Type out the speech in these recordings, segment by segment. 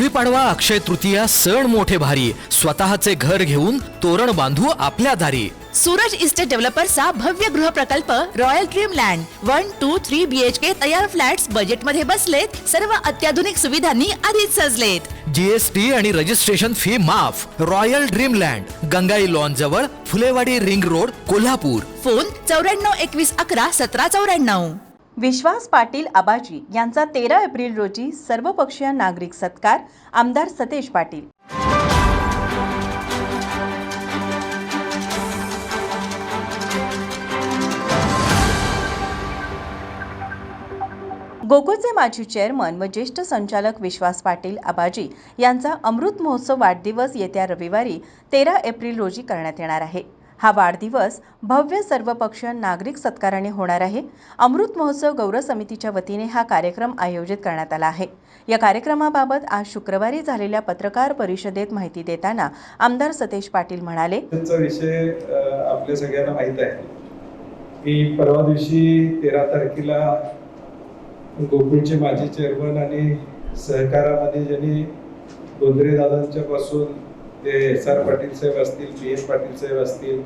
गुढीपाडवा अक्षय तृतीया सण मोठे भारी. स्वतःचे घर घेऊन तोरण बांधू आपल्या दारी. सूरज इस्टेट डेव्हलपर्सचा भव्य गृह प्रकल्प Royal Dream Land one two three BHK तयार फ्लॅट्स बजेटमध्ये बसलेत. सर्व अत्याधुनिक सुविधांनी आधीच सजलेत. जीएसटी आणि रजिस्ट्रेशन फी माफ. Royal Dream Land Gangai lawn जवळ Phulewadi ring road Kolhapur. Phone चौऱ्याण्णव एकवीस अकरा सतरा चौऱ्याण्णव. विश्वास पाटील आबाजी यांचा तेरा एप्रिल रोजी सर्वपक्षीय नागरिक सत्कार आमदार सतेज पाटील. गोकुळचे माजी चेअरमन व ज्येष्ठ संचालक विश्वास पाटील आबाजी यांचा अमृत महोत्सव वाढदिवस येत्या रविवारी तेरा एप्रिल रोजी करण्यात येणार आहे. हा वाढदिवस भव्य सर्वपक्षीय नागरिक सत्काराने होणार आहे. अमृत महोत्सव गौरव समितीच्या वतीने हा कार्यक्रम आयोजित करण्यात आला आहे. या कार्यक्रमाबाबत आज शुक्रवारी झालेल्या पत्रकार परिषदेत माहिती देताना आमदार सतेज पाटील म्हणाले त्यांचा विषय आपल्या सगळ्यांना माहीत आहे. की परवा दिवशी तेरा तारखेला गोकुळचे माजी चेअरमन आणि सहकारामध्ये ज्यांनी गोंधळे दादांच्या पासून ते एस आर पाटील साहेब असतील बी एस पाटील साहेब असतील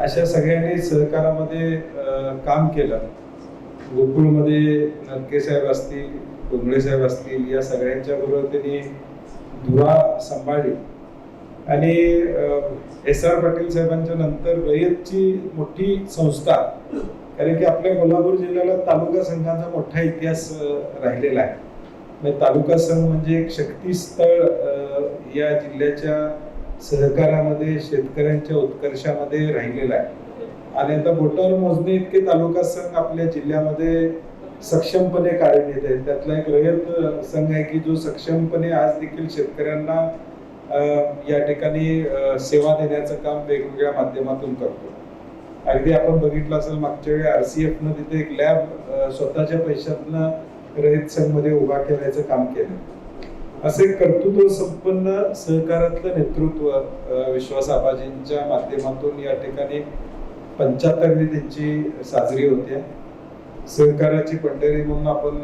अशा सगळ्यांनी सहकारामध्ये काम केलं. गोकुळमध्ये नरके साहेब असतील गोंधळे साहेब असतील या सगळ्यांच्या बरोबर त्यांनी धुरा सांभाळली. आणि एस आर पाटील साहेबांच्या नंतर रयतची मोठी संस्था कारण की आपल्या कोल्हापूर जिल्ह्याला तालुका संघाचा मोठा इतिहास राहिलेला आहे. तालुका संघ म्हणजे एक शक्तीस्थळ या जिल्ह्याच्या सहकारामध्ये शेतकऱ्यांच्या उत्कर्षामध्ये राहिलेला आहे. आणि आता बोटावर मोजणे इतके तालुका संघ आपल्या जिल्ह्यामध्ये सक्षमपणे कार्यान्वित आहेत. त्यातला एक रयत संघ आहे की जो सक्षमपणे आज देखील शेतकऱ्यांना या ठिकाणी सेवा देण्याचं काम वेगवेगळ्या माध्यमातून करतो. अगदी आपण बघितलं असेल मागच्या वेळी एफ न तिथे एक लॅब स्वतःच्या पैशातनं रहित संघमध्ये उभा केल्याचं काम केलं. असे कर्तृत्व संपन्न सहकारातलं नेतृत्व विश्वास आबाजींच्या माध्यमातून या ठिकाणी पंच्याहत्तरवी त्यांची साजरी होते. सहकाराची पंढरी म्हणून आपण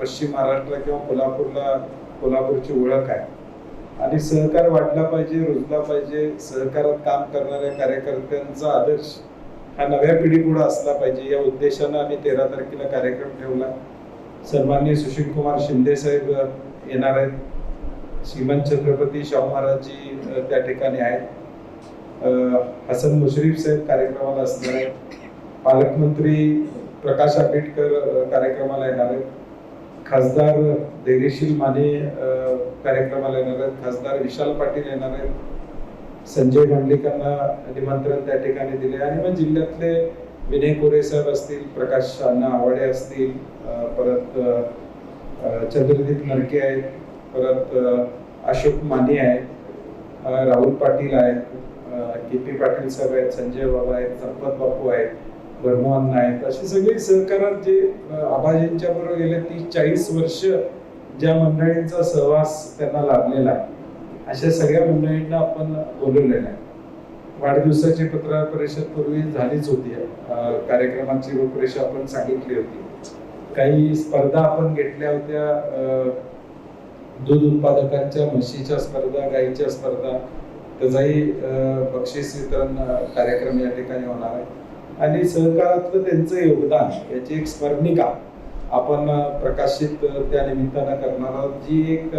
पश्चिम महाराष्ट्र किंवा कोल्हापूरला कोल्हापूरची ओळख आहे. आणि सहकार वाढला पाहिजे रुजला पाहिजे सहकारात काम करणाऱ्या कार्यकर्त्यांचा आदर्श हा नव्या पिढीपुढे असला पाहिजे या उद्देशानं आम्ही तेरा तारखेला कार्यक्रम ठेवला. सन्माननीय सुशील कुमार शिंदे साहेब येणार आहेत. श्रीमंत छत्रपती शाहू महाराजजी त्या ठिकाणी आहेत. हसन मुश्रीफ साहेब कार्यक्रमाला असणार आहेत. पालकमंत्री प्रकाश आंबेडकर कार्यक्रमाला येणार आहेत. खासदार धैर्यशील माने कार्यक्रमाला येणार आहेत. खासदार विशाल पाटील येणार आहेत. संजय मंडलिकांना निमंत्रण त्या ठिकाणी दिले. आणि मग जिल्ह्यातले विनय कोरे साहेब असतील प्रकाश अण्णा आवाडे असतील परत चंद्रदीप नरके आहेत परत अशोक माने आहेत राहुल पाटील आहेत के पी पाटील साहेब आहेत संजय बाबा आहेत संपत बापू आहेत ब्रह्मान्न आहेत असे सगळे सहकारात जे आभाजींच्या बरोबर गेले तीस चाळीस वर्ष ज्या मंडळींचा सहवास त्यांना लाभलेला आहे. अशा सगळ्या मंडळींना आपण बोलवलेलं आहे. वाढदिवसाची पत्र परिषद पूर्वी झालीच होती. कार्यक्रमाची रूपरेषा आपण सांगितली होती. काही स्पर्धा आपण घेतल्या होत्या. दूध उत्पादकांच्या म्हशीच्या स्पर्धा गाईच्या स्पर्धा. त्याचाही बक्षीस वितरण कार्यक्रम या ठिकाणी होणार आहे. आणि सहकारातलं त्यांचं योगदान याची एक स्मरणिका आपण प्रकाशित त्या निमित्तानं करणार आहोत जी एक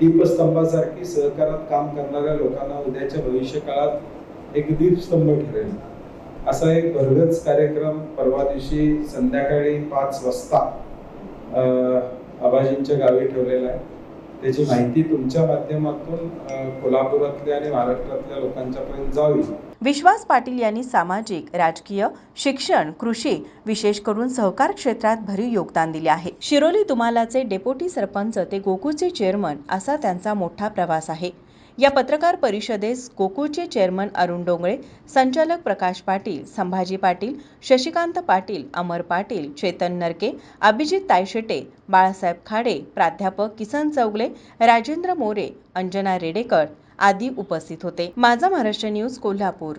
दीपस्तंभासारखी सहकारात काम करणाऱ्या लोकांना उद्याच्या भविष्य काळात एक दीपस्तंभ ठरेल. असा एक भरगच कार्यक्रम परवा दिवशी संध्याकाळी पाच वाजता आबाजींच्या गावी ठेवलेला आहे. त्याची माहिती तुमच्या माध्यमातून कोल्हापुरातल्या आणि महाराष्ट्रातल्या लोकांच्यापर्यंत जावी. विश्वास पाटील यांनी सामाजिक राजकीय शिक्षण कृषी विशेष करून सहकार क्षेत्रात भरीव योगदान दिले आहे. शिरोली तुम्हालाचे डेप्युटी सरपंच ते गोकुळचे चेअरमन असा त्यांचा मोठा प्रवास आहे. या पत्रकार परिषदेस गोकुळचे चेअरमन अरुण डोंगळे संचालक प्रकाश पाटील संभाजी पाटील शशिकांत पाटील अमर पाटील चेतन नरके अभिजित तायशेटे बाळासाहेब खाडे प्राध्यापक किसन चौगले राजेंद्र मोरे अंजना रेडेकर आदी उपस्थित होते. माझा महाराष्ट्र न्यूज कोल्हापूर.